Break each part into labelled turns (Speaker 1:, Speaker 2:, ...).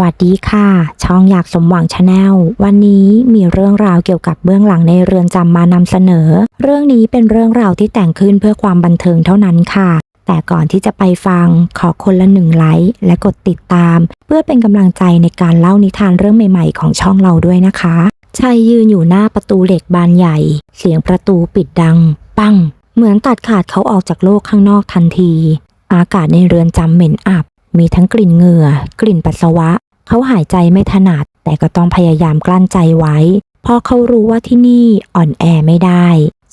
Speaker 1: วัสดีค่ะ ช่องอยากสมหวังชาแนลวันนี้มีเรื่องราวเกี่ยวกับเบื้องหลังในเรือนจำมานำเสนอ เรื่องนี้เป็นเรื่องราวที่แต่งขึ้นเพื่อความบันเทิงเท่านั้นค่ะ แต่ก่อนที่จะไปฟังขอคนละหนึ่งไลค์และกดติดตาม เพื่อเป็นกำลังใจในการเล่านิทานเรื่องใหม่ๆ ของช่องเราด้วยนะคะชายยืนอยู่หน้าประตูเหล็กบานใหญ่ เสียงประตูปิดดัง ปัง เหมือนตัดขาดเขาออกจากโลกข้างนอกทันที อากาศในเรือนจำเหม็นอับมีทั้งกลิ่นเหงื่อ กลิ่นปัสสาวะ เขาหายใจไม่ถนัด แต่ก็ต้องพยายามกลั้นใจไว้ เพราะเขารู้ว่าที่นี่อ่อนแอไม่ได้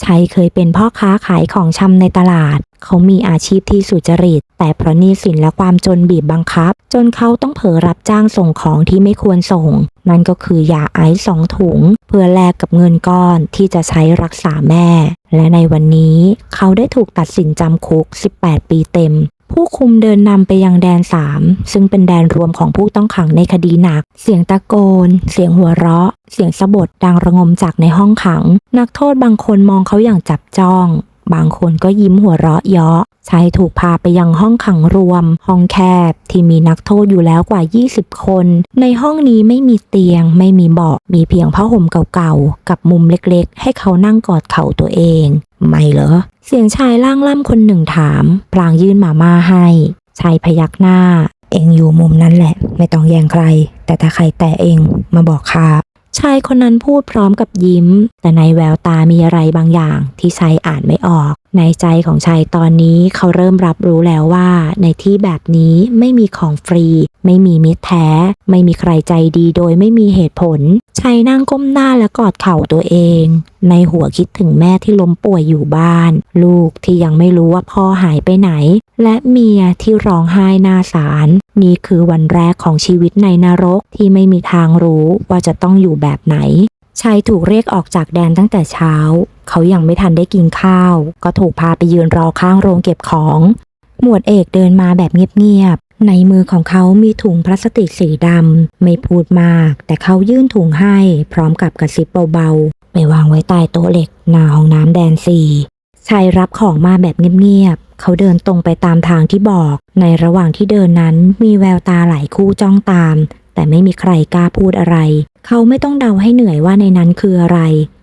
Speaker 1: ชัยเคยเป็นพ่อค้าขายของชำในตลาด เขามีอาชีพที่สุจริต แต่เพราะหนี้สินและความจนบีบบังคับ จนเขาต้องเผลอรับจ้างส่งของที่ไม่ควรส่ง นั่นก็คือยาไอซ์สองถุง เพื่อแลกกับเงินก้อนที่จะใช้รักษาแม่ และในวันนี้เขาได้ถูกตัดสินจำคุก 18 ปีเต็ม ผู้คุมเดินนำไปยังแดน3ซึ่งเป็นแดนรวมของผู้ต้องขังในคดีหนัก เสียงตะโกน เสียงหัวเราะ เสียงสะบดดังระงมจากในห้องขัง นักโทษบางคนมองเขาอย่างจับจ้อง บางคนก็ยิ้มหัวเราะเยาะชายถูกพาไปยังห้องขังรวม ห้องแคบที่มีนักโทษอยู่แล้วกว่า 20 คน ในห้องนี้ไม่มีเตียง ไม่มีเบาะ มีเพียงผ้าห่มเก่าๆ กับมุมเล็กๆ ให้เขานั่งกอดเข่าตัวเอง ไม่เหรอ เสียงชายล่างล่ำคนหนึ่งถามพลางยื่นหมาม่าให้ ชายพยักหน้า เองอยู่มุมนั้นแหละ ไม่ต้องแย่งใคร แต่ถ้าใครแตะเองมาบอกข้า ชายคนนั้นพูดพร้อมกับยิ้ม แต่ในแววตามีอะไรบางอย่างที่ชายอ่านไม่ออก ในใจของชายตอนนี้เขาเริ่มรับรู้แล้วว่า ในที่แบบนี้ไม่มีของฟรี ไม่มีมิตรแท้ ไม่มีใครใจดีโดยไม่มีเหตุผลชายนั่งก้มหน้าและกอดเข่าตัวเอง ในหัวคิดถึงแม่ที่ล้มป่วยอยู่บ้าน ลูกที่ยังไม่รู้ว่าพ่อหายไปไหน และเมียที่ร้องไห้หน้าศาลนี่คือวันแรกของชีวิตในนรกที่ไม่มีทางรู้ว่าจะต้องอยู่แบบไหนชายถูกเรียกออกจากแดนตั้งแต่เช้า เขายังไม่ทันได้กินข้าว ก็ถูกพาไปยืนรอข้างโรงเก็บของ หมวดเอกเดินมาแบบเงียบๆ ในมือของเขามีถุงพลาสติกสีดำ ไม่พูดมาก แต่เขายื่นถุงให้ พร้อมกับกระซิบเบาๆ ไปวางไว้ใต้โต๊ะเหล็กหน้าห้องน้ำแดนสี่ชายรับของมาแบบเงียบๆ เขาเดินตรงไปตามทางที่บอก ในระหว่างที่เดินนั้นมีแววตาหลายคู่จ้องตาม แต่ไม่มีใครกล้าพูดอะไร เขาไม่ต้องเดาให้เหนื่อยว่าในนั้นคืออะไร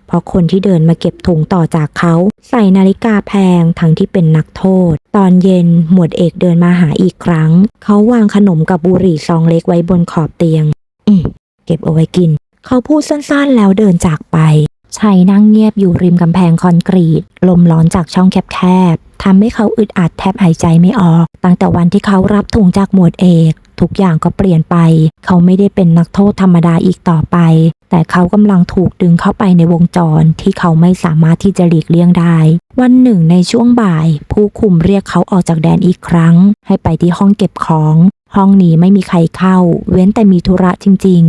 Speaker 1: เพราะคนที่เดินมาเก็บถุงต่อจากเขา ใส่นาฬิกาแพงทั้งที่เป็นนักโทษ ตอนเย็นหมวดเอกเดินมาหาอีกครั้ง เขาวางขนมกับบุหรี่ซองเล็กไว้บนขอบเตียง อืมเก็บเอาไว้กิน เขาพูดสั้นๆแล้วเดินจากไปชัยนั่งเงียบอยู่ริมกำแพงคอนกรีต ลมร้อนจากช่องแคบ ทำให้เขาอึดอัดแทบหายใจไม่ออก ตั้งแต่วันที่เขารับถุงจากหมวดเอก ทุกอย่างก็เปลี่ยนไป เขาไม่ได้เป็นนักโทษธรรมดาอีกต่อไป แต่เขากำลังถูกดึงเข้าไปในวงจรที่เขาไม่สามารถที่จะหลีกเลี่ยงได้ วันหนึ่งในช่วงบ่าย ผู้คุมเรียกเขาออกจากแดนอีกครั้ง ให้ไปที่ห้องเก็บของ ห้องนี้ไม่มีใครเข้า เว้นแต่มีธุระจริง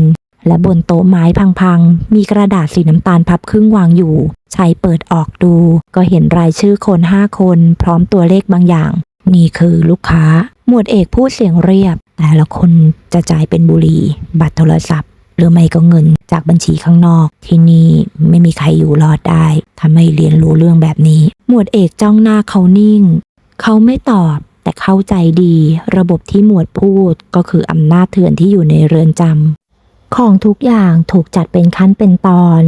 Speaker 1: และบนโต๊ะไม้พังๆ มีกระดาษสีน้ำตาลพับครึ่งวางอยู่ชายเปิดออกดู ก็เห็นรายชื่อคนห้าคน พร้อมตัวเลขบางอย่าง นี่คือลูกค้า หมวดเอกพูดเสียงเรียบ แต่ละคนจะจ่ายเป็นบุหรี่ บัตรโทรศัพท์ หรือไม่ก็เงินจากบัญชีข้างนอก ที่นี่ไม่มีใครอยู่รอดได้ถ้าไม่เรียนรู้เรื่องแบบนี้ หมวดเอกจ้องหน้าเขานิ่ง เขาไม่ตอบแต่เข้าใจดี ระบบที่หมวดพูดก็คืออำนาจเถื่อนที่อยู่ในเรือนจำ ของทุกอย่างถูกจัดเป็นขั้นเป็นตอน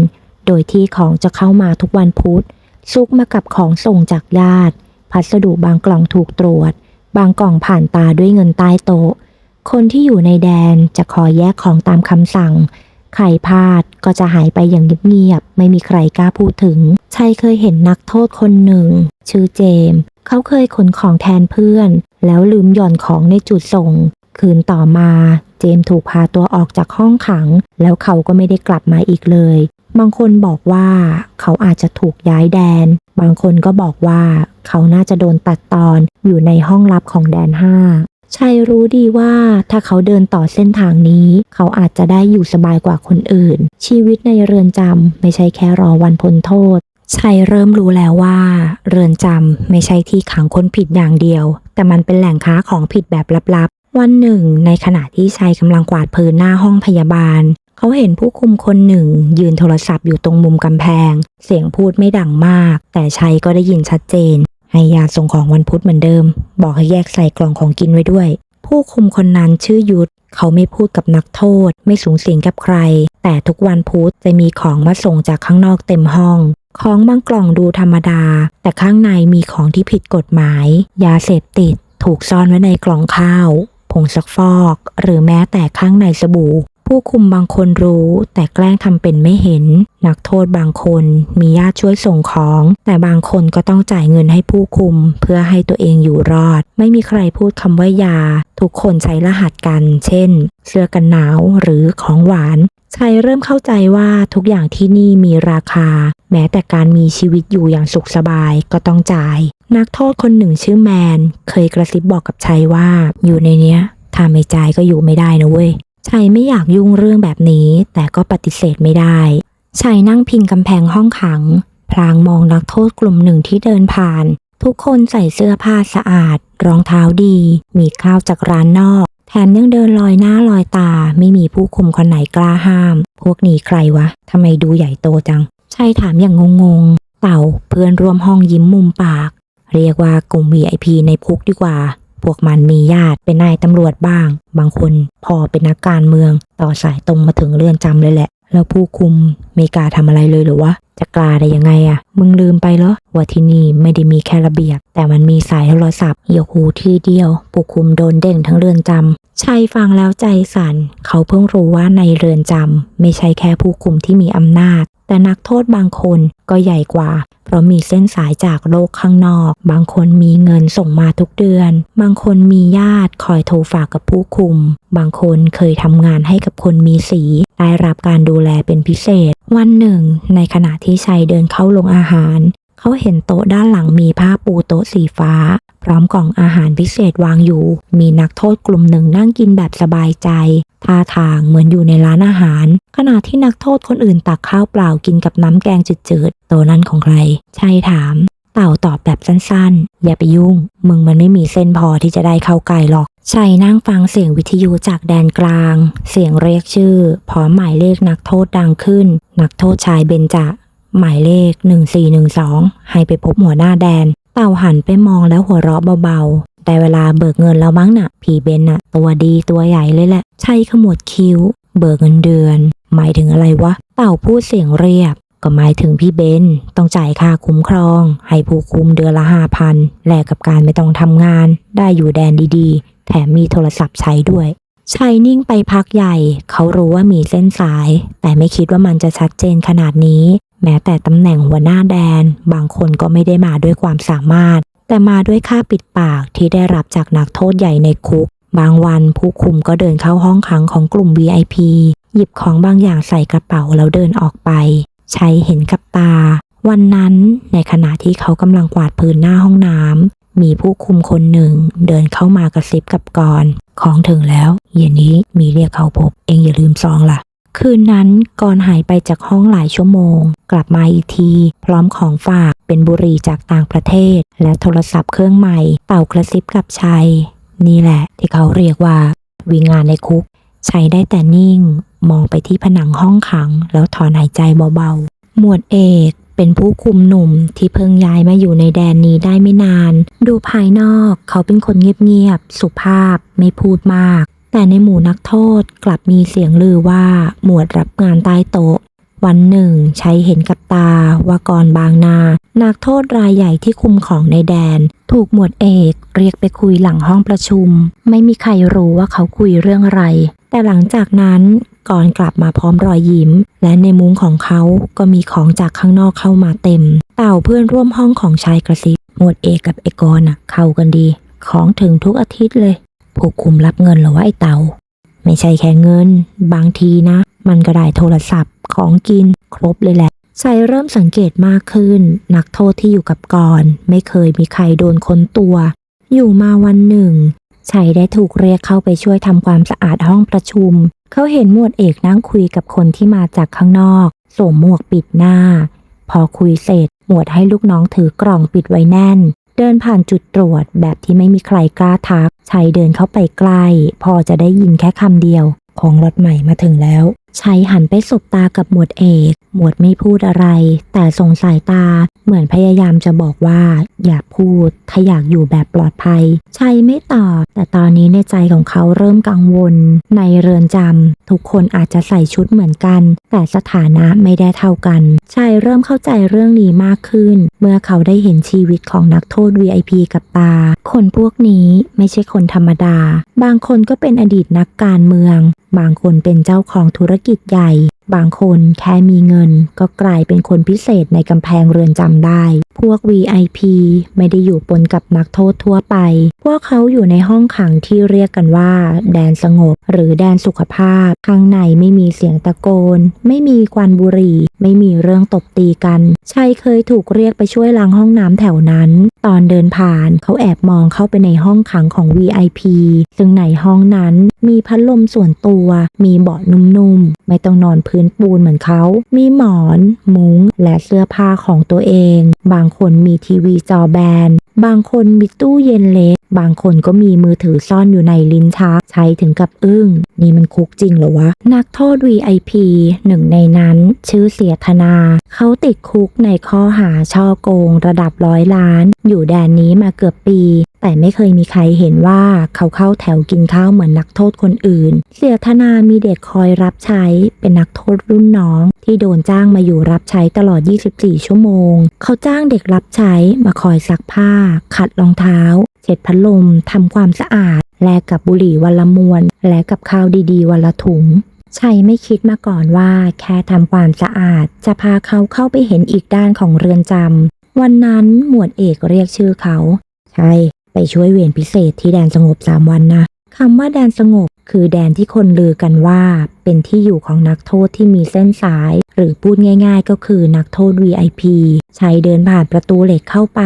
Speaker 1: โดยที่ของจะเข้ามาทุกวันพุธ ซุกมากับของส่งจากญาติ พัสดุบางกล่องถูกตรวจ บางกล่องผ่านตาด้วยเงินใต้โต๊ะ คนที่อยู่ในแดนจะคอยแยกของตามคำสั่ง ใครพลาดก็จะหายไปอย่างเงียบๆ ไม่มีใครกล้าพูดถึง ชัยเคยเห็นนักโทษคนหนึ่ง ชื่อเจมส์เขาเคยขนของแทนเพื่อน แล้วลืมหย่อนของในจุดส่ง คืนต่อมา เจมส์ถูกพาตัวออกจากห้องขัง แล้วเขาก็ไม่ได้กลับมาอีกเลย บางคนบอกว่าเขาอาจจะถูกย้ายแดน บางคนก็บอกว่าเขาน่าจะโดนตัดตอนอยู่ในห้องลับของแดนห้าชัยรู้ดีว่าถ้าเขาเดินต่อเส้นทางนี้ เขาอาจจะได้อยู่สบายกว่าคนอื่น ชีวิตในเรือนจำไม่ใช่แค่รอวันพ้นโทษชัยเริ่มรู้แล้วว่า เรือนจำไม่ใช่ที่ขังคนผิดอย่างเดียว แต่มันเป็นแหล่งค้าของผิดแบบลับๆ วันหนึ่ง ในขณะที่ชัยกำลังกวาดพื้นหน้าห้องพยาบาล เขาเห็นผู้คุมคนหนึ่ง ยืนโทรศัพท์อยู่ตรงมุมกำแพง เสียงพูดไม่ดังมาก แต่ชัยก็ได้ยินชัดเจน ให้ยาส่งของวันพุธเหมือนเดิม บอกให้แยกใส่กล่องของกินไว้ด้วย ผู้คุมคนนั้นชื่อยุทธเขาไม่พูดกับนักโทษ ไม่สูงสิงกับใคร แต่ทุกวันพุธจะมีของมาส่งจากข้างนอกเต็มห้องของบางกล่องดูธรรมดา แต่ข้างในมีของที่ผิดกฎหมาย ยาเสพติด ถูกซ่อนไว้ในกล่องข้าว ผงซักฟอก หรือแม้แต่ข้างในสบู่ ผู้คุมบางคนรู้ แต่แกล้งทำเป็นไม่เห็น นักโทษบางคนมีญาติช่วยส่งของ แต่บางคนก็ต้องจ่ายเงินให้ผู้คุม เพื่อให้ตัวเองอยู่รอด ไม่มีใครพูดคำว่ายา ทุกคนใช้รหัสกัน เช่น เสื้อกันหนาวหรือของหวานชัยเริ่มเข้าใจว่าทุกอย่างที่นี่มีราคา แม้แต่การมีชีวิตอยู่อย่างสุขสบายก็ต้องจ่าย นักโทษคนหนึ่งชื่อแมน เคยกระซิบบอกกับชัยว่า อยู่ในเนี้ยถ้าไม่จ่ายก็อยู่ไม่ได้นะเว้ยชัยไม่อยากยุ่งเรื่องแบบนี้ แต่ก็ปฏิเสธไม่ได้ชัยนั่งพิงกำแพงห้องขัง พลางมองนักโทษกลุ่มหนึ่งที่เดินผ่าน ทุกคนใส่เสื้อผ้าสะอาด รองเท้าดี มีข้าวจากร้านนอก แถมยังเดินลอยหน้าลอยตา ไม่มีผู้คุมคนไหนกล้าห้าม พวกนี้ใครวะทำไมดูใหญ่โตจังชัยถามอย่างงงๆ เต่าเพื่อนร่วมห้องยิ้มมุมปาก เรียกว่ากลุ่ม VIP ในคุกดีกว่า พวกมันมีญาติเป็นนายตำรวจบ้าง บางคนพอเป็นนักการเมือง ต่อสายตรงมาถึงเรือนจำเลยแหละ แล้วผู้คุมไม่กล้าทำอะไรเลยหรือวะจะกล้าได้ยังไงอะมึงลืมไปเหรอว่าที่นี่ไม่ได้มีแค่ระเบียบ แต่มันมีสายโทรศัพท์เยกหูที่เดียวผู้คุมโดนเด้งทั้งเรือนจำชัยฟังแล้วใจสั่นเขาเพิ่งรู้ว่าในเรือนจำไม่ใช่แค่ผู้คุมที่มีอำนาจ แต่นักโทษบางคนก็ใหญ่กว่า เพราะมีเส้นสายจากโลกข้างนอก บางคนมีเงินส่งมาทุกเดือน บางคนมีญาติคอยโทรฝากกับผู้คุม บางคนเคยทำงานให้กับคนมีสี ได้รับการดูแลเป็นพิเศษ วันหนึ่ง ในขณะที่ชัยเดินเข้าโรงอาหาร เขาเห็นโต๊ะด้านหลังมีผ้าปูโต๊ะสีฟ้า พร้อมกล่องอาหารพิเศษวางอยู่ มีนักโทษกลุ่มหนึ่งนั่งกินแบบสบายใจท่าทางเหมือนอยู่ในร้านอาหาร ขณะที่นักโทษคนอื่นตักข้าวเปล่ากินกับน้ำแกงจืดๆโตะนั้นของใครชัยถาม เต่าตอบแบบสั้นๆ อย่าไปยุ่ง มึงมันไม่มีเส้นพอที่จะได้เข้าใกล้หรอกชัยนั่งฟังเสียงวิทยุจากแดนกลาง เสียงเรียกชื่อ พร้อมหมายเลขนักโทษดังขึ้น นักโทษชายเบญจหมายเลข 1412 ให้ไปพบหัวหน้าแดน เต่าหันไปมองแล้วหัวเราะเบาๆแต่เวลาเบิกเงินแล้วมั้งน่ะ ผีเบนน่ะ ตัวดีตัวใหญ่เลยแหละใช่ขมวดคิ้ว เบิกเงินเดือน หมายถึงอะไรวะ เต่าพูดเสียงเรียบ ก็หมายถึงพี่เบน ต้องจ่ายค่าคุ้มครอง ให้ผู้คุมเดือนละห้าพันแลกกับการไม่ต้องทำงาน ได้อยู่แดนดีๆ แถมมีโทรศัพท์ใช้ด้วยชัยนิ่งไปพักใหญ่ เขารู้ว่ามีเส้นสาย แต่ไม่คิดว่ามันจะชัดเจนขนาดนี้ แม้แต่ตำแหน่งหัวหน้าแดน บางคนก็ไม่ได้มาด้วยความสามารถ แต่มาด้วยค่าปิดปากที่ได้รับจากนักโทษใหญ่ในคุก บางวันผู้คุมก็เดินเข้าห้องขังของกลุ่ม VIP หยิบของบางอย่างใส่กระเป๋าแล้วเดินออกไปชัยเห็นกับตา วันนั้นในขณะที่เขากำลังกวาดพื้นหน้าห้องน้ำมีผู้คุมคนหนึ่ง เดินเข้ามากระซิบกับกรของถึงแล้ว เย็นนี้มีเรียกเขาพบ เองอย่าลืมซองล่ะ คืนนั้นกรหายไปจากห้องหลายชั่วโมง กลับมาอีกที พร้อมของฝากเป็นบุหรี่จากต่างประเทศ และโทรศัพท์เครื่องใหม่เป่ากระซิบกับชัย นี่แหละ ที่เขาเรียกว่า วิงงานในคุกชัยได้แต่นิ่ง มองไปที่ผนังห้องขัง แล้วถอนหายใจเบาๆ หมวดเอกเป็นผู้คุมหนุ่มที่เพิ่งย้ายมาอยู่ในแดนนี้ได้ไม่นาน ดูภายนอกเขาเป็นคนเงียบๆ สุภาพ ไม่พูดมาก แต่ในหมู่นักโทษกลับมีเสียงลือว่าหมวดรับงานใต้โต๊ะ วันหนึ่งชัยเห็นกับตาว่าก่อนบางนา นักโทษรายใหญ่ที่คุมของในแดน ถูกหมวดเอกเรียกไปคุยหลังห้องประชุม ไม่มีใครรู้ว่าเขาคุยเรื่องอะไร แต่หลังจากนั้นก่อนกลับมาพร้อมรอยยิ้ม และในมุ้งของเขาก็มีของจากข้างนอกเข้ามาเต็ม เต่าเพื่อนร่วมห้องของชายกระซิบหมวดเอกกับเอกรนะเข้ากันดี ของถึงทุกอาทิตย์เลย ผู้คุมรับเงินหรอวะไอเตา ไม่ใช่แค่เงิน บางทีนะ มันก็ได้โทรศัพท์ของกินครบเลยแหละชัยเริ่มสังเกตมากขึ้น นักโทษที่อยู่กับกอน ไม่เคยมีใครโดนค้นตัว อยู่มาวันหนึ่งชัยได้ถูกเรียกเข้าไปช่วยทำความสะอาดห้องประชุม เขาเห็นหมวดเอกนั่งคุยกับคนที่มาจากข้างนอกสวมหมวกปิดหน้า พอคุยเสร็จ หมวดให้ลูกน้องถือกล่องปิดไว้แน่น เดินผ่านจุดตรวจแบบที่ไม่มีใครกล้าทักชัยเดินเข้าไปใกล้ พอจะได้ยินแค่คำเดียว ของรถใหม่มาถึงแล้วชัยหันไปสบตากับหมวดเอก หมวดไม่พูดอะไร แต่ส่งสายตา เหมือนพยายามจะบอกว่า อย่าพูด ถ้าอยากอยู่แบบปลอดภัยชัยไม่ตอบ แต่ตอนนี้ในใจของเขาเริ่มกังวล ในเรือนจำทุกคนอาจจะใส่ชุดเหมือนกัน แต่สถานะไม่ได้เท่ากันชัยเริ่มเข้าใจเรื่องนี้มากขึ้น เมื่อเขาได้เห็นชีวิตของนักโทษ VIP กับตา คนพวกนี้ไม่ใช่คนธรรมดา บางคนก็เป็นอดีตนักการเมือง บางคนเป็นเจ้าของธุรกิจใหญ่ บางคนแค่มีเงินก็กลายเป็นคนพิเศษในกำแพงเรือนจำได้ พวก VIP ไม่ได้อยู่ปนกับนักโทษทั่วไป พวกเขาอยู่ในห้องขังที่เรียกกันว่า แดนสงบ หรือแดนสุขภาพ ข้างในไม่มีเสียงตะโกน ไม่มีควันบุหรี่ ไม่มีเรื่องตบตีกันชัยเคยถูกเรียกไปช่วยล้างห้องน้ำแถวนั้น ตอนเดินผ่านเขาแอบมองเข้าไปในห้องขังของ VIP ซึ่งในห้องนั้นมีพัดลมส่วนตัว มีเบาะนุ่มๆ ไม่ต้องนอนพื้นปูนเหมือนเขา มีหมอน มุง้ง และเสื้อผ้าของตัวเอง บางคนมีทีวีจอแบน บางคนมีตู้เย็นเล็ก บางคนก็มีมือถือซ่อนอยู่ในลิ้นชัก ใช้ถึงกับอึ้ง นี่มันคุกจริงเหรอวะ นักโทษ VIP หนึ่งในนั้น ชื่อเสียธนา เขาติดคุกในข้อหาช่อโกงระดับร้อยล้าน อยู่แดนนี้มาเกือบปี แต่ไม่เคยมีใครเห็นว่าเขาเข้าแถวกินข้าวเหมือนนักโทษคนอื่น เสียธนามีเด็กคอยรับใช้ เป็นนักโทษรุ่นน้อง ที่โดนจ้างมาอยู่รับใช้ตลอด 24 ชั่วโมง เขาจ้างเด็กรับใช้มาคอยซักผ้า ขัดรองเท้า เช็ดพัดลม ทำความสะอาด แลกกับบุหรี่วันละมวน และกับข้าวดีๆวันละถุงชัยไม่คิดมาก่อนว่า แค่ทำความสะอาด จะพาเขาเข้าไปเห็นอีกด้านของเรือนจำวันนั้นหมวดเอกเรียกชื่อเขาช่ไป ช่วยเวรพิเศษที่แดนสงบสามวันนะคำว่าแดนสงบ คือแดนที่คนลือกันว่า เป็นที่อยู่ของนักโทษที่มีเส้นสาย หรือพูดง่ายๆ ก็คือนักโทษ VIP ชัยเดินผ่านประตูเหล็กเข้าไป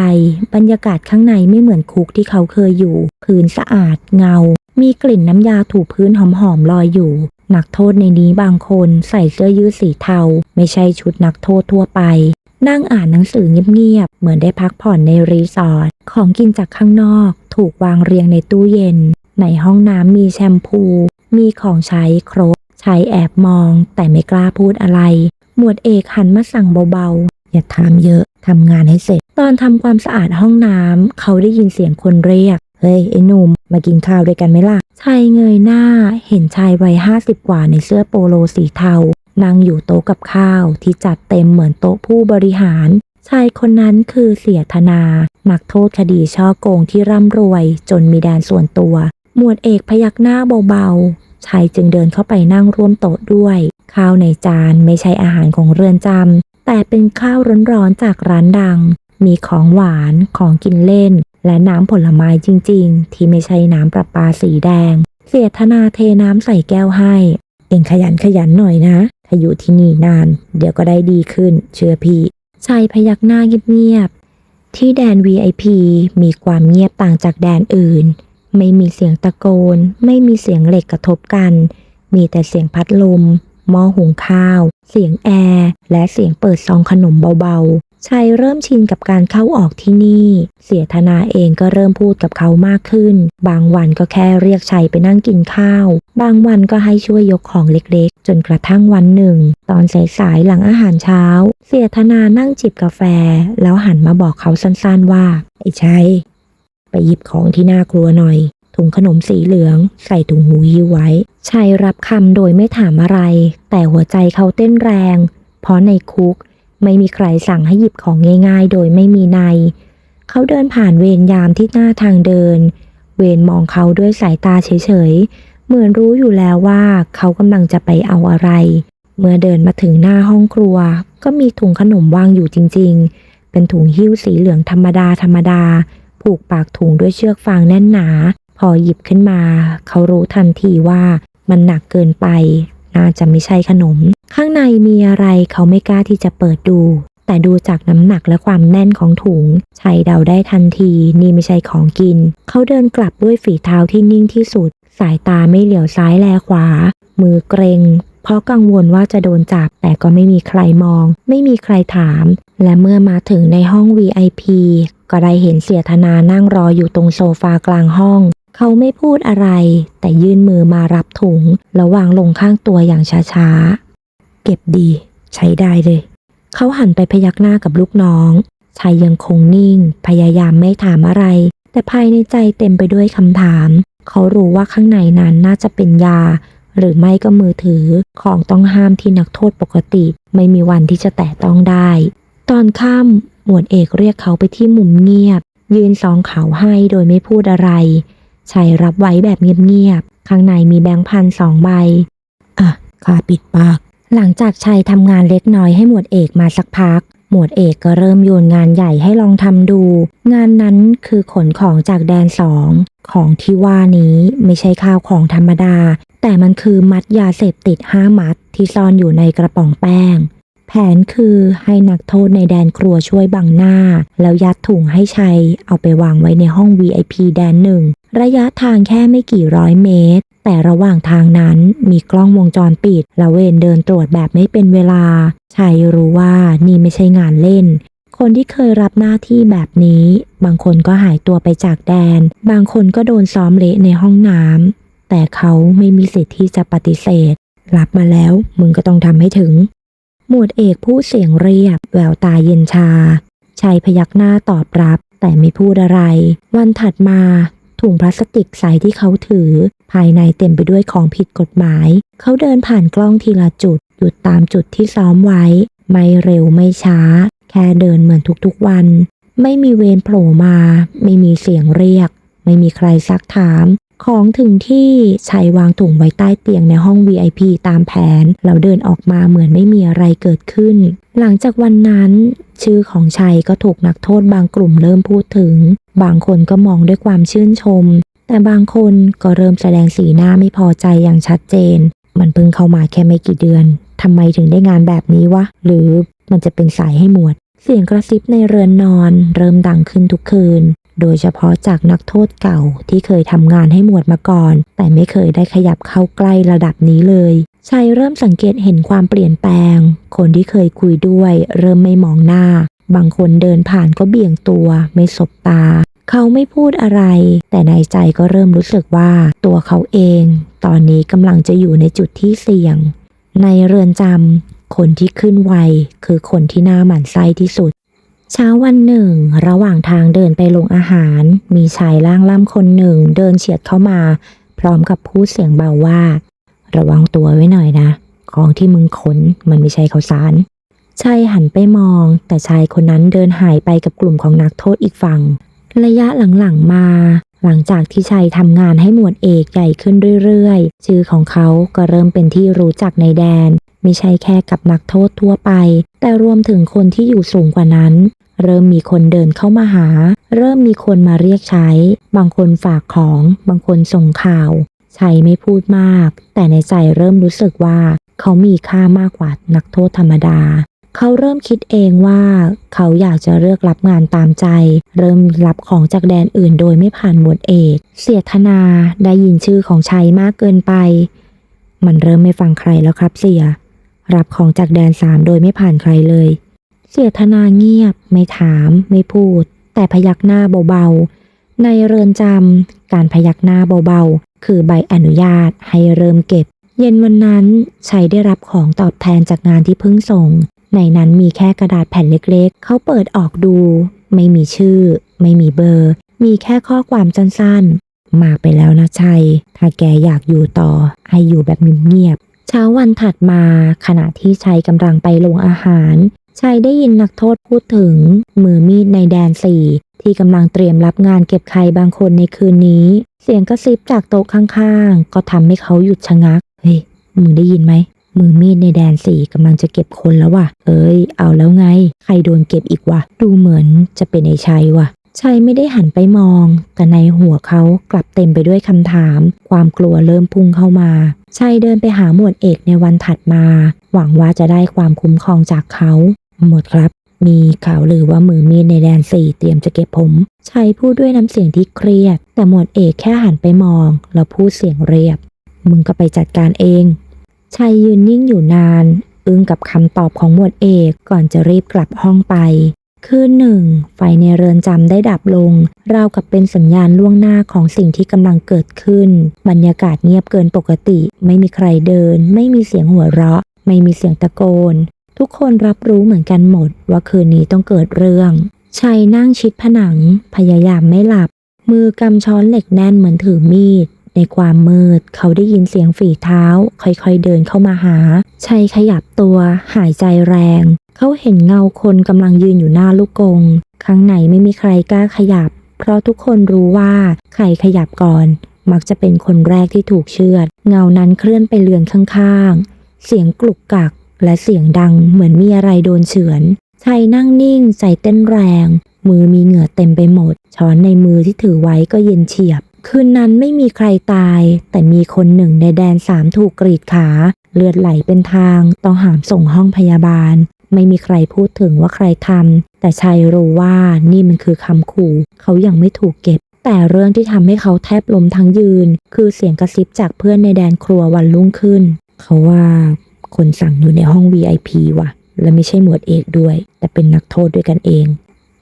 Speaker 1: บรรยากาศข้างในไม่เหมือนคุกที่เขาเคยอยู่ พื้นสะอาดเงา มีกลิ่นน้ำยาถูพื้นหอมๆลอยอยู่ นักโทษในนี้บางคนใส่เสื้อยืดสีเทา ไม่ใช่ชุดนักโทษทั่วไป นั่งอ่านหนังสือเงียบๆ เหมือนได้พักผ่อนในรีสอร์ท ของกินจากข้างนอก ถูกวางเรียงในตู้เย็น ในห้องน้ำมีแชมพู มีของใช้ครบใช้แอบมอง แต่ไม่กล้าพูดอะไร หมวดเอกหันมาสั่งเบาๆ อย่าถามเยอะ ทำงานให้เสร็จ ตอนทำความสะอาดห้องน้ำ เขาได้ยินเสียงคนเรียก เฮ้ย ไอ้หนุ่ม มากินข้าวด้วยกันไหมล่ะ ชายเงยหน้า เห็นชายวัยห้าสิบกว่าในเสื้อโปโลสีเทา นั่งอยู่โต๊ะกับข้าวที่จัดเต็มเหมือนโต๊ะผู้บริหาร ชายคนนั้นคือเสียธนา นักโทษคดีช่อโกงที่ร่ำรวย จนมีแดนส่วนตัว หมวดเอกพยักหน้าเบาๆ ชายจึงเดินเข้าไปนั่งร่วมโต๊ะด้วย ข้าวในจานไม่ใช่อาหารของเรือนจำแต่เป็นข้าวร้อนๆจากร้านดัง มีของหวาน ของกินเล่น และน้ำผลไม้จริง ๆ ที่ไม่ใช่น้ำประปาสีแดง เสียธนาเทน้ำใส่แก้วให้เองขยันขยันหน่อยนะ ถ้าอยู่ที่นี่นาน เดี๋ยวก็ได้ดีขึ้น เชื่อพี่ชายพยักหน้าเงียบๆ ที่แดน VIP มีความเงียบต่างจากแดนอื่น ไม่มีเสียงตะโกน ไม่มีเสียงเหล็กกระทบกัน มีแต่เสียงพัดลมหม้อหุงข้าว เสียงแอร์ และเสียงเปิดซองขนมเบา ชัยเริ่มชินกับการเข้าออกที่นี่ เสียธนาเองก็เริ่มพูดกับเขามากขึ้น บางวันก็แค่เรียกชัยไปนั่งกินข้าว บางวันก็ให้ช่วยยกของเล็กๆ จนกระทั่งวันหนึ่ง ตอนสายๆหลังอาหารเช้า เสียธนานั่งจิบกาแฟ แล้วหันมาบอกเขาสั้นๆว่า ไอ้ชัย ไปหยิบของที่หน้าครัวหน่อยถุงขนมสีเหลือง ใส่ถุงหูหิ้วไว้ชัยรับคำโดยไม่ถามอะไร แต่หัวใจเขาเต้นแรง เพราะในคุก ไม่มีใครสั่งให้หยิบของง่ายๆ โดยไม่มีใน เขาเดินผ่านเวรยามที่หน้าทางเดิน เวรมองเขาด้วยสายตาเฉยๆ เหมือนรู้อยู่แล้วว่าเขากำลังจะไปเอาอะไร เมื่อเดินมาถึงหน้าห้องครัว ก็มีถุงขนมวางอยู่จริง ๆ เป็นถุงหิ้วสีเหลืองธรรมดาธรรมดา ผูกปากถุงด้วยเชือกฟางแน่นหนา พอหยิบขึ้นมา เขารู้ทันทีว่ามันหนักเกินไป น่าจะไม่ใช่ขนม ข้างในมีอะไรเขาไม่กล้าที่จะเปิดดู แต่ดูจากน้ำหนักและความแน่นของถุงชัยเดาได้ทันที นี่ไม่ใช่ของกิน เขาเดินกลับด้วยฝีเท้าที่นิ่งที่สุด สายตาไม่เหลียวซ้ายแลขวา มือเกรงเพราะกังวลว่าจะโดนจับ แต่ก็ไม่มีใครมอง ไม่มีใครถาม และเมื่อมาถึงในห้อง VIP ก็ได้เห็นเสียธนานั่งรออยู่ตรงโซฟากลางห้อง เขาไม่พูดอะไร แต่ยื่นมือมารับถุง แล้ววางลงข้างตัวอย่างช้าๆ เก็บดี ใช้ได้เลย เขาหันไปพยักหน้ากับลูกน้องชายยังคงนิ่ง พยายามไม่ถามอะไร แต่ภายในใจเต็มไปด้วยคำถาม เขารู้ว่าข้างในนั้นน่าจะเป็นยา หรือไม่ก็มือถือของต้องห้ามที่นักโทษปกติ ไม่มีวันที่จะแตะต้องได้ ตอนค่ำหมวดเอกเรียกเขาไปที่มุมเงียบ ยืนซองเขาให้โดยไม่พูดอะไร ชัยรับไว้แบบเงียบๆ ข้างในมีแบงค์พันสองใบ อะข้าปิดปาก หลังจากชัยทำงานเล็กน้อยให้หมวดเอกมาสักพัก หมวดเอกก็เริ่มโยนงานใหญ่ให้ลองทำดู งานนั้นคือขนของจากแดนสอง ของที่ว่านี้ไม่ใช่ข้าวของธรรมดา แต่มันคือมัดยาเสพติดห้ามัดที่ซ่อนอยู่ในกระป๋องแป้งแผนคือให้นักโทษในแดนครัวช่วยบังหน้า แล้วยัดถุงให้ชัยเอาไปวางไว้ในห้อง VIP แดนหนึ่ง ระยะทางแค่ไม่กี่ร้อยเมตร แต่ระหว่างทางนั้นมีกล้องวงจรปิดและเวนเดินตรวจแบบไม่เป็นเวลา ชัยรู้ว่านี่ไม่ใช่งานเล่น คนที่เคยรับหน้าที่แบบนี้ บางคนก็หายตัวไปจากแดน บางคนก็โดนซ้อมเละในห้องน้ำแต่เขาไม่มีสิทธิ์ที่จะปฏิเสธ รับมาแล้วมึงก็ต้องทำให้ถึง หมวดเอกพูดเสียงเรียบ แววตาเย็นชาชัยพยักหน้าตอบรับ แต่ไม่พูดอะไร วันถัดมา ถุงพลาสติกใสที่เขาถือ ภายในเต็มไปด้วยของผิดกฎหมาย เขาเดินผ่านกล้องทีละจุด หยุดตามจุดที่ซ้อมไว้ ไม่เร็วไม่ช้า แค่เดินเหมือนทุกๆวัน ไม่มีเวรโผล่มา ไม่มีเสียงเรียก ไม่มีใครซักถาม ของถึงที่ชัยวางถุงไว้ใต้เตียงในห้อง VIP ตามแผน แล้วเดินออกมาเหมือนไม่มีอะไรเกิดขึ้น หลังจากวันนั้น ชื่อของชัยก็ถูกนักโทษบางกลุ่มเริ่มพูดถึง บางคนก็มองด้วยความชื่นชม แต่บางคนก็เริ่มแสดงสีหน้าไม่พอใจอย่างชัดเจน มันเพิ่งเข้ามาแค่ไม่กี่เดือนทำไมถึงได้งานแบบนี้วะ หรือมันจะเป็นสายให้หมวด เสียงกระซิบในเรือนนอน เริ่มดังขึ้นทุกคืน โดยเฉพาะจากนักโทษเก่าที่เคยทำงานให้หมวดมาก่อน แต่ไม่เคยได้ขยับเข้าใกล้ระดับนี้เลยชัยเริ่มสังเกตเห็นความเปลี่ยนแปลง คนที่เคยคุยด้วย เริ่มไม่มองหน้า บางคนเดินผ่านก็เบี่ยงตัว ไม่สบตา เขาไม่พูดอะไร แต่ในใจก็เริ่มรู้สึกว่าตัวเขาเอง ตอนนี้กำลังจะอยู่ในจุดที่เสี่ยง ในเรือนจำคนที่ขึ้นไวคือคนที่น่าหมั่นไส้ที่สุด เช้าวันหนึ่ง ระหว่างทางเดินไปลงอาหาร มีชายร่างล่ำคนหนึ่ง เดินเฉียดเข้ามา พร้อมกับพูดเสียงเบาว่า ระวังตัวไว้หน่อยนะ ของที่มึงขนมันไม่ใช่ข้าวสารชายหันไปมอง แต่ชายคนนั้นเดินหายไปกับกลุ่มของนักโทษอีกฝั่ง ระยะหลังๆมา หลังจากที่ชัยทำงานให้หมวดเอกใหญ่ขึ้นเรื่อยๆ ชื่อของเขาก็เริ่มเป็นที่รู้จักในแดน ไม่ใช่แค่กับนักโทษทั่วไป แต่รวมถึงคนที่อยู่สูงกว่านั้น เริ่มมีคนเดินเข้ามาหา เริ่มมีคนมาเรียกใช้ บางคนฝากของ บางคนส่งข่าวชัยไม่พูดมาก แต่ในใจเริ่มรู้สึกว่าเขามีค่ามากกว่านักโทษธรรมดา เขาเริ่มคิดเองว่า เขาอยากจะเลือกรับงานตามใจ เริ่มรับของจากแดนอื่นโดยไม่ผ่านหมวดเอก เสียธนาได้ยินชื่อของชัยมากเกินไป มันเริ่มไม่ฟังใครแล้วครับเสีย รับของจากแดนสามโดยไม่ผ่านใครเลย เสียธนาเงียบ ไม่ถาม ไม่พูด แต่พยักหน้าเบาๆ ในเรือนจำการพยักหน้าเบาๆ คือใบอนุญาตให้เริ่มเก็บเย็นวันนั้นชัยได้รับของตอบแทนจากงานที่เพิ่งส่ง ในนั้นมีแค่กระดาษแผ่นเล็กๆ เขาเปิดออกดู ไม่มีชื่อ ไม่มีเบอร์ มีแค่ข้อความสั้นๆ มาไปแล้วนะชัย ถ้าแกอยากอยู่ต่อ ให้อยู่แบบเงียบๆ เช้าวันถัดมาขณะที่ชัยกำลังไปลงอาหาร ชัยได้ยินนักโทษพูดถึง มือมีดในแดนสี่ที่กำลังเตรียมรับงานเก็บใครบางคนในคืนนี้ เสียงกระซิบจากโต๊ะข้างๆ ก็ทำให้เขาหยุดชะงัก เฮ้ย มึงได้ยินไหม มือมีดในแดนสี่กำลังจะเก็บคนแล้วว่ะ เอ้ย เอาแล้วไง ใครโดนเก็บอีกวะ ดูเหมือนจะเป็นไอ้ชัยว่ะชัยไม่ได้หันไปมอง แต่ในหัวเขากลับเต็มไปด้วยคำถาม ความกลัวเริ่มพุ่งเข้ามาชัยเดินไปหาหมวดเอกในวันถัดมา หวังว่าจะได้ความคุ้มครองจากเขา หมวดครับ มีข่าวลือว่ามือมีดในแดนสี่เตรียมจะเก็บผมชัยพูดด้วยน้ำเสียงที่เครียด แต่หมวดเอกแค่หันไปมอง แล้วพูดเสียงเรียบ มึงก็ไปจัดการเอง ชัยยืนนิ่งอยู่นาน อึ้งกับคำตอบของหมวดเอกก่อนจะรีบกลับห้องไป คืนหนึ่ง ไฟในเรือนจำได้ดับลง ราวกับเป็นสัญญาณล่วงหน้าของสิ่งที่กำลังเกิดขึ้น บรรยากาศเงียบเกินปกติ ไม่มีใครเดิน ไม่มีเสียงหัวเราะ ไม่มีเสียงตะโกน ทุกคนรับรู้เหมือนกันหมด ว่าคืนนี้ต้องเกิดเรื่อง ชัยนั่งชิดผนัง พยายามไม่หลับ มือกำช้อนเหล็กแน่นเหมือนถือมีด ในความมืด เขาได้ยินเสียงฝีเท้า ค่อยๆเดินเข้ามาหา ชัยขยับตัว หายใจแรง เขาเห็นเงาคนกำลังยืนอยู่หน้าลูกกง ข้างในไม่มีใครกล้าขยับ เพราะทุกคนรู้ว่าใครขยับก่อน มักจะเป็นคนแรกที่ถูกเชือด เงานั้นเคลื่อนไปเลือนข้างๆ เสียงกลุกกัก และเสียงดังเหมือนมีอะไรโดนเฉือน ชัยนั่งนิ่ง ใจเต้นแรง มือมีเหงื่อเต็มไปหมด ช้อนในมือที่ถือไว้ก็เย็นเฉียบ คืนนั้นไม่มีใครตาย แต่มีคนหนึ่งในแดนสามถูกกรีดขา เลือดไหลเป็นทาง ต้องหามส่งห้องพยาบาล ไม่มีใครพูดถึงว่าใครทำแต่ชัยรู้ว่านี่มันคือคำขู่ เขายังไม่ถูกเก็บ แต่เรื่องที่ทำให้เขาแทบล้มทั้งยืน คือเสียงกระซิบจากเพื่อนในแดนครัววันรุ่งขึ้น เขาว่าคนสั่งอยู่ในห้อง VIP ว่ะ และไม่ใช่หมวดเอกด้วย แต่เป็นนักโทษด้วยกันเอง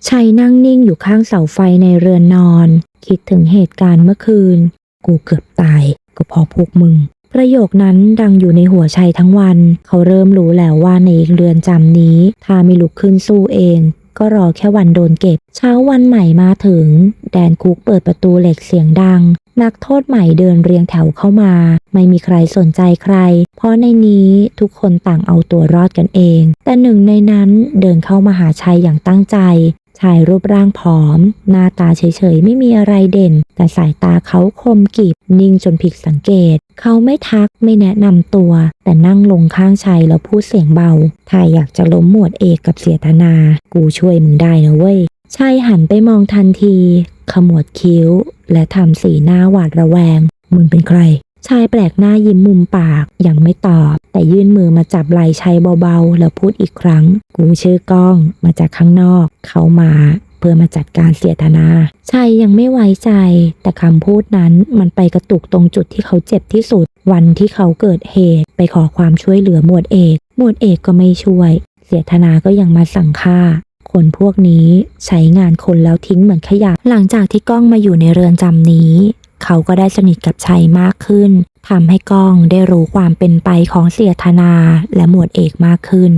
Speaker 1: ชัยนั่งนิ่งอยู่ข้างเสาไฟในเรือนนอน คิดถึงเหตุการณ์เมื่อคืน กูเกือบตายก็เพอพวกมึง ประโยคนั้นดังอยู่ในหัวชัยทั้งวัน เขาเริ่มรู้แล้วว่าในเรือนจำนี้ ถ้าไม่ลุกขึ้นสู้เอง ก็รอแค่วันโดนเก็บ เช้าวันใหม่มาถึง แดนคุกเปิดประตูเหล็กเสียงดัง นักโทษใหม่เดินเรียงแถวเข้ามา ไม่มีใครสนใจใคร เพราะในนี้ทุกคนต่างเอาตัวรอดกันเอง แต่หนึ่งในนั้นเดินเข้ามาหาชัยอย่างตั้งใจ ชายรูปร่างผอม หน้าตาเฉยๆ ไม่มีอะไรเด่น แต่สายตาเขาคมกริบนิ่งจนผิดสังเกต เขาไม่ทักไม่แนะนำตัว แต่นั่งลงข้างชัยแล้วพูดเสียงเบาถ้าอยากจะล้มหมวดเอกกับเสียธนา กูช่วยมึงได้นะเว้ยชายหันไปมองทันที ขมวดคิ้ว และทำสีหน้าหวาดระแวง มึงเป็นใคร ชายแปลกหน้ายิ้มมุมปากยังไม่ตอบ แต่ยื่นมือมาจับไหล่ชัยเบาๆ แล้วพูดอีกครั้ง กูชื่อก้องมาจากข้างนอก เขามาเพื่อมาจัดการเสียธนาชัยยังไม่ไว้ใจ แต่คำพูดนั้นมันไปกระตุกตรงจุดที่เขาเจ็บที่สุด วันที่เขาเกิดเหตุไปขอความช่วยเหลือหมวดเอก หมวดเอกก็ไม่ช่วย เสียธนาก็ยังมาสั่งฆ่าคนพวกนี้ใช้งานคนแล้วทิ้งเหมือนขยะ หลังจากที่ก้องมาอยู่ในเรือนจำนี้ เขาก็ได้สนิทกับชัยมากขึ้น ทำให้ก้องได้รู้ความเป็นไปของเสียธนาและหมวดเอกมากขึ้น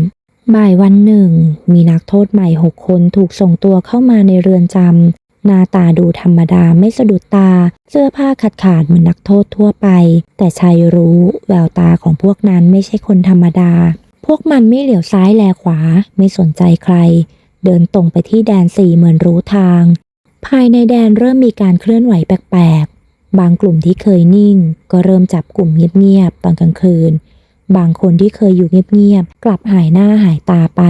Speaker 1: บ่ายวันหนึ่ง มีนักโทษใหม่หกคนถูกส่งตัวเข้ามาในเรือนจำหน้าตาดูธรรมดาไม่สะดุดตา เสื้อผ้าขาดขาดๆเหมือนนักโทษทั่วไป แต่ชัยรู้แววตาของพวกนั้นไม่ใช่คนธรรมดา พวกมันไม่เหลียวซ้ายแลขวา ไม่สนใจใคร เดินตรงไปที่แดนสี่เหมือนรู้ทาง ภายในแดนเริ่มมีการเคลื่อนไหวแปลก บางกลุ่มที่เคยนิ่ง ก็เริ่มจับกลุ่มเงียบๆตอนกลางคืน บางคนที่เคยอยู่เงียบๆกลับหายหน้าหายตาไป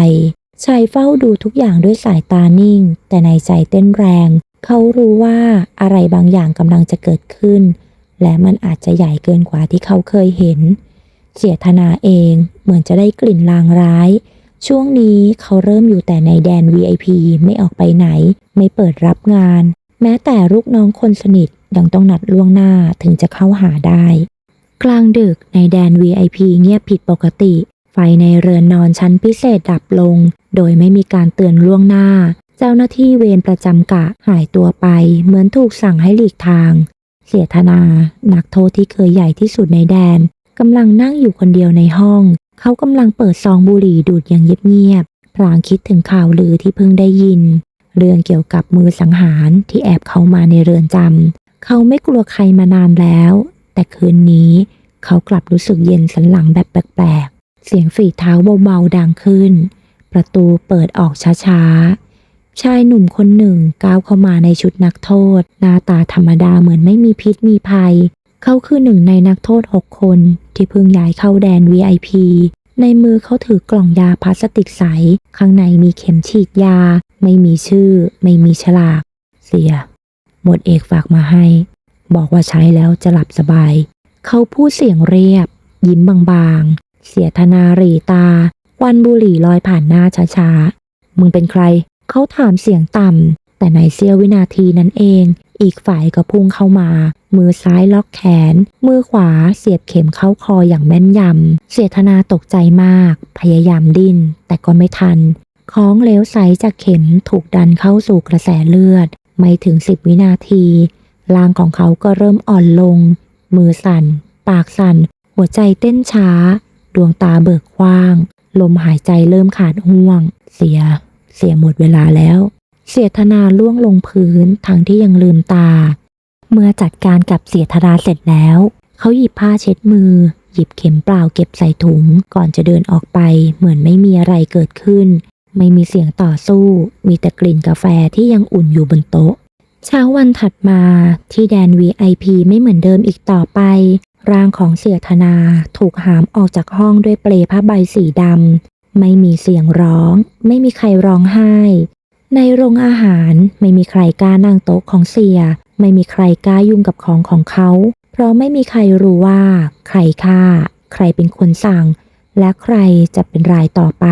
Speaker 1: ชายเฝ้าดูทุกอย่างด้วยสายตานิ่ง แต่ในใจเต้นแรง เขารู้ว่าอะไรบางอย่างกำลังจะเกิดขึ้น และมันอาจจะใหญ่เกินกว่าที่เขาเคยเห็น เสียธนาเองเหมือนจะได้กลิ่นลางร้าย ช่วงนี้เขาเริ่มอยู่แต่ในแดน VIP ไม่ออกไปไหน ไม่เปิดรับงาน แม้แต่ลูกน้องคนสนิท ยังต้องนัดล่วงหน้าถึงจะเข้าหาได้ กลางดึกในแดน VIP เงียบผิดปกติ ไฟในเรือนนอนชั้นพิเศษดับลง โดยไม่มีการเตือนล่วงหน้า เจ้าหน้าที่เวรประจำกะหายตัวไป เหมือนถูกสั่งให้หลีกทาง เสียธนา นักโทษที่เคยใหญ่ที่สุดในแดนกำลังนั่งอยู่คนเดียวในห้อง เขากำลังเปิดซองบุหรี่ดูดอย่างเงียบๆพลางคิดถึงข่าวลือที่เพิ่งได้ยิน เรื่องเกี่ยวกับมือสังหารที่แอบเข้ามาในเรือนจำ เขาไม่กลัวใครมานานแล้ว แต่คืนนี้เขากลับรู้สึกเย็นสันหลังแบบแปลกๆ เสียงฝีเท้าเบาๆดังขึ้น ประตูเปิดออกช้าๆ ชายหนุ่มคนหนึ่งก้าวเข้ามาในชุดนักโทษ หน้าตาธรรมดาเหมือนไม่มีพิษมีภัย เขาคือหนึ่งในนักโทษหกคนที่เพิ่งย้ายเข้าแดน VIP ในมือเขาถือกล่องยาพลาสติกใส ข้างในมีเข็มฉีดยา ไม่มีชื่อ ไม่มีฉลาก เสีย หมวดเอกฝากมาให้ บอกว่าใช้แล้วจะหลับสบาย เขาพูดเสียงเรียบ ยิ้มบางๆ เสียธนารีตา วันบุหรี่ลอยผ่านหน้าช้าๆ มึงเป็นใคร เขาถามเสียงต่ำ แต่ในเสี้ยววินาทีนั้นเอง อีกฝ่ายก็พุ่งเข้ามา มือซ้ายล็อกแขน มือขวาเสียบเข็มเข้าคออย่างแม่นยำ เสียธนาตกใจมาก พยายามดิ้น แต่ก็ไม่ทันของเหลวใสจากเข็มถูกดันเข้าสู่กระแสเลือด ไม่ถึงสิบวินาทีร่างของเขาก็เริ่มอ่อนลง มือสั่น ปากสั่น หัวใจเต้นช้า ดวงตาเบิกกว้าง ลมหายใจเริ่มขาดห่วง เสีย เสียหมดเวลาแล้ว เสียธนาล่วงลงพื้นทั้งที่ยังลืมตา เมื่อจัดการกับเสียธนาเสร็จแล้ว เขาหยิบผ้าเช็ดมือ หยิบเข็มเปล่าเก็บใส่ถุง ก่อนจะเดินออกไปเหมือนไม่มีอะไรเกิดขึ้น ไม่มีเสียงต่อสู้ มีแต่กลิ่นกาแฟที่ยังอุ่นอยู่บนโต๊ะ เช้าวันถัดมาที่แดน VIP ไม่เหมือนเดิมอีกต่อไป ร่างของเสียธนาถูกหามออกจากห้องด้วยเปลผ้าใบสีดำ ไม่มีเสียงร้อง ไม่มีใครร้องไห้ ในโรงอาหารไม่มีใครกล้านั่งโต๊ะของเสีย ไม่มีใครกล้ายุ่งกับของของเขา เพราะไม่มีใครรู้ว่า ใครฆ่า ใครเป็นคนสั่ง และใครจะเป็นรายต่อไป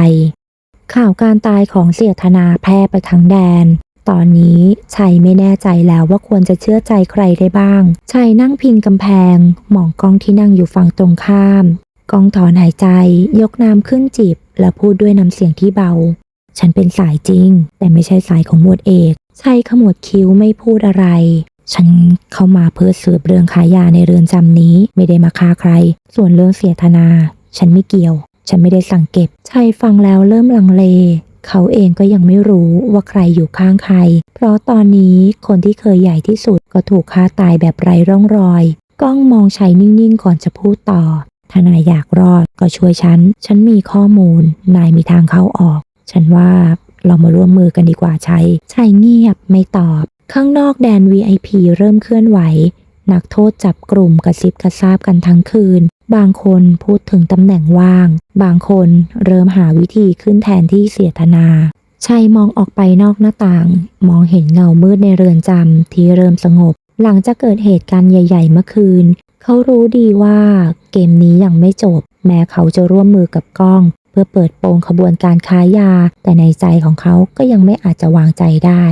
Speaker 1: ข่าวการตายของเสียธนาแพร่ไปทั้งแดน ตอนนี้ชัยไม่แน่ใจแล้วว่าควรจะเชื่อใจใครได้บ้าง ชัยนั่งพิงกำแพง มองกล้องที่นั่งอยู่ฝั่งตรงข้าม กล้องถอนหายใจ ยกน้ำขึ้นจิบ และพูดด้วยน้ำเสียงที่เบา ฉันเป็นสายจริง แต่ไม่ใช่สายของหมวดเอก ชัยขมวดคิ้วไม่พูดอะไร ฉันเข้ามาเพื่อสืบเรื่องขายยาในเรือนจำนี้ ไม่ได้มาฆ่าใคร ส่วนเรื่องเสียธนา ฉันไม่เกี่ยว ฉันไม่ได้สั่งเก็บชัยฟังแล้วเริ่มลังเลเขาเองก็ยังไม่รู้ว่าใครอยู่ข้างใคร เพราะตอนนี้คนที่เคยใหญ่ที่สุดก็ถูกฆ่าตายแบบไร้ร่องรอย ก้องมองชัยนิ่งๆ ก่อนจะพูดต่อ ถ้านายอยากรอดก็ช่วยฉัน ฉันมีข้อมูล นายมีทางเข้าออก ฉันว่าเรามาร่วมมือกันดีกว่าชัย ชัยเงียบไม่ตอบ ข้างนอกแดน VIP เริ่มเคลื่อนไหว นักโทษจับกลุ่มกระซิบกระซาบกันทั้งคืน บางคนพูดถึงตำแหน่งว่าง บางคนเริ่มหาวิธีขึ้นแทนที่เสียธนาชัยมองออกไปนอกหน้าต่าง มองเห็นเงามืดในเรือนจำที่เริ่มสงบ หลังจากเกิดเหตุการณ์ใหญ่ ๆ เมื่อคืน เขารู้ดีว่าเกมนี้ยังไม่จบ แม้เขาจะร่วมมือกับกล้อง เพื่อเปิดโปงขบวนการค้ายา แต่ในใจของเขาก็ยังไม่อาจจะวางใจได้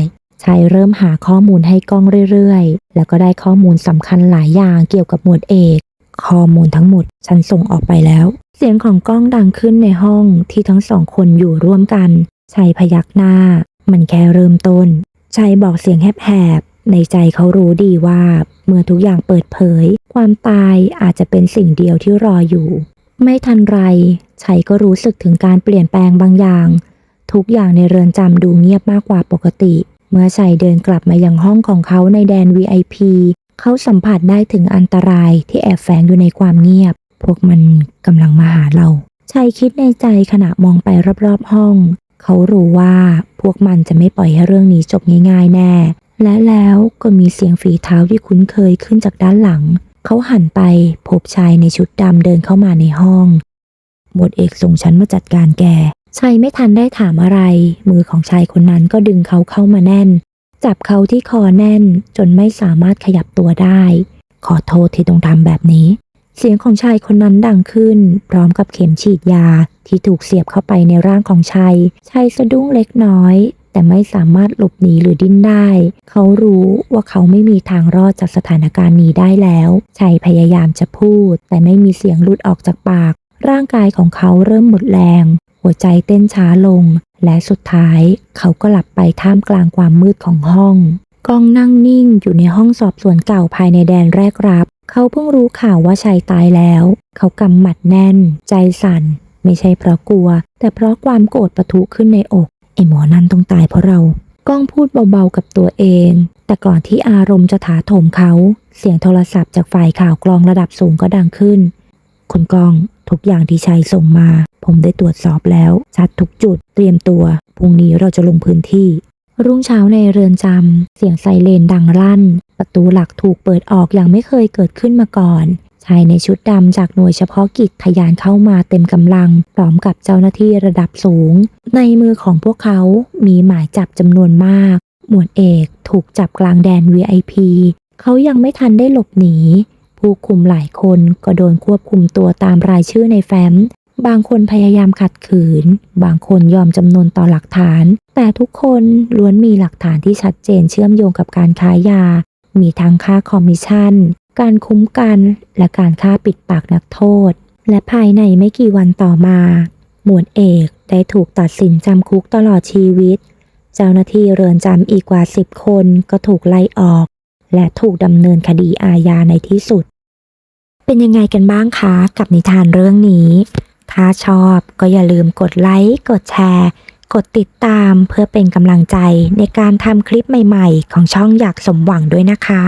Speaker 1: ชัยเริ่มหาข้อมูลให้กล้องเรื่อยๆ แล้วก็ได้ข้อมูลสำคัญหลายอย่างเกี่ยวกับหมวดเอก ข้อมูลทั้งหมดฉันส่งออกไปแล้ว เสียงของกล้องดังขึ้นในห้องที่ทั้งสองคนอยู่ร่วมกันชัยพยักหน้า มันแค่เริ่มต้นชัยบอกเสียงแหบๆในใจเขารู้ดีว่า เมื่อทุกอย่างเปิดเผย ความตายอาจจะเป็นสิ่งเดียวที่รออยู่ ไม่ทันไรชัยก็รู้สึกถึงการเปลี่ยนแปลงบางอย่าง ทุกอย่างในเรือนจำดูเงียบมากกว่าปกติ เมื่อชัยเดินกลับมายังห้องของเขาในแดน VIP เขาสัมผัสได้ถึงอันตรายที่แอบแฝงอยู่ในความเงียบ พวกมันกำลังมาหาเราชัยคิดในใจขณะมองไปรอบๆห้อง เขารู้ว่าพวกมันจะไม่ปล่อยให้เรื่องนี้จบง่าย ๆ แน่ และแล้วก็มีเสียงฝีเท้าที่คุ้นเคยขึ้นจากด้านหลัง เขาหันไปพบชายในชุดดำเดินเข้ามาในห้องหมวดเอกส่งฉันมาจัดการแกชัยไม่ทันได้ถามอะไร มือของชายคนนั้นก็ดึงเขาเข้ามาแน่น จับเขาที่คอแน่นจนไม่สามารถขยับตัวได้ ขอโทษที่ต้องทำแบบนี้ เสียงของชายคนนั้นดังขึ้น พร้อมกับเข็มฉีดยาที่ถูกเสียบเข้าไปในร่างของชัยชัยสะดุ้งเล็กน้อย แต่ไม่สามารถหลบหนีหรือดิ้นได้ เขารู้ว่าเขาไม่มีทางรอดจากสถานการณ์นี้ได้แล้วชัยพยายามจะพูด แต่ไม่มีเสียงหลุดออกจากปาก ร่างกายของเขาเริ่มหมดแรง หัวใจเต้นช้าลง และสุดท้ายเขาก็หลับไปท่ามกลางความมืดของห้อง กองนั่งนิ่งอยู่ในห้องสอบสวนเก่าภายในแดนแรกรับ เขาเพิ่งรู้ข่าวว่าชัยตายแล้ว เขากำหมัดแน่น ใจสั่น ไม่ใช่เพราะกลัว แต่เพราะความโกรธประทุขึ้นในอกไอหมอนั่นต้องตายเพราะเราก้องพูดเบาๆกับตัวเอง แต่ก่อนที่อารมณ์จะถาโถมเขา เสียงโทรศัพท์จากฝ่ายข่าวกรองระดับสูงก็ดังขึ้น คุณกอง ทุกอย่างที่ชัยส่งมา ผมได้ตรวจสอบแล้ว ชัดทุกจุด เตรียมตัว พรุ่งนี้เราจะลงพื้นที่ รุ่งเช้าในเรือนจำ เสียงไซเรนดังลั่น ประตูหลักถูกเปิดออกอย่างไม่เคยเกิดขึ้นมาก่อน ชายในชุดดำจากหน่วยเฉพาะกิจทยานเข้ามาเต็มกำลัง พร้อมกับเจ้าหน้าที่ระดับสูง ในมือของพวกเขา มีหมายจับจำนวนมาก หมวดเอกถูกจับกลางแดน VIP เขายังไม่ทันได้หลบหนี ผู้คุมหลายคนก็โดนควบคุมตัวตามรายชื่อในแฟ้ม บางคนพยายามขัดขืน บางคนยอมจำนนต่อหลักฐาน แต่ทุกคนล้วนมีหลักฐานที่ชัดเจนเชื่อมโยงกับการค้ายา มีทั้งค่าคอมมิชชั่น การคุ้มกัน และการฆ่าปิดปากนักโทษ และภายในไม่กี่วันต่อมา หมวดเอกได้ถูกตัดสินจำคุกตลอดชีวิต เจ้าหน้าที่เรือนจำอีกกว่า 10 คนก็ถูกไล่ออก และถูกดำเนินคดีอาญาในที่สุด เป็นยังไงกันบ้างคะ กับนิทานเรื่องนี้ ถ้าชอบก็อย่าลืมกดไลค์กดแชร์ กดติดตามเพื่อเป็นกำลังใจในการทำคลิปใหม่ ๆ ของช่องอยากสมหวังด้วยนะคะ